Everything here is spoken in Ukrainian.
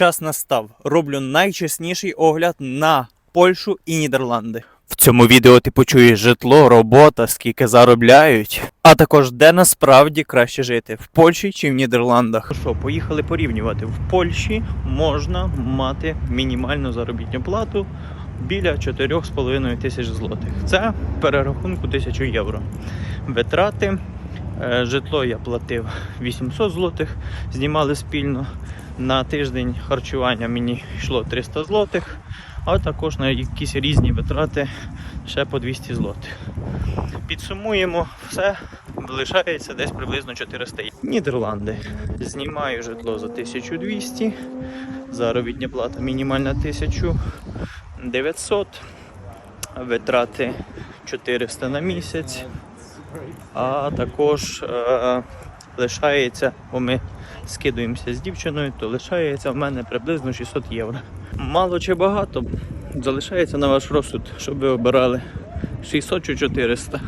час настав. Роблю найчесніший огляд на Польщу і Нідерланди. В цьому відео ти почуєш житло, робота, скільки заробляють, а також де насправді краще жити в Польщі чи в Нідерландах. Ну Що, поїхали порівнювати. В Польщі можна мати мінімальну заробітну плату біля 4,5 тисяч злотих. Це перерахунку 1000 євро. Витрати. Е, Житло я платив 800 злотих, знімали спільно. На тиждень харчування мені йшло 300 злотих, а також на якісь різні витрати ще по 200 злотих. Підсумуємо все, лишається десь приблизно 400. Нідерланди. Знімаю житло за 1200, заробітня плата мінімальна 1900, витрати 400 на місяць, а також е, лишається, бо ми скидуємося з дівчиною, то лишається в мене приблизно 600 євро. Мало чи багато, залишається на ваш розсуд, щоб ви обирали 600 чи 400.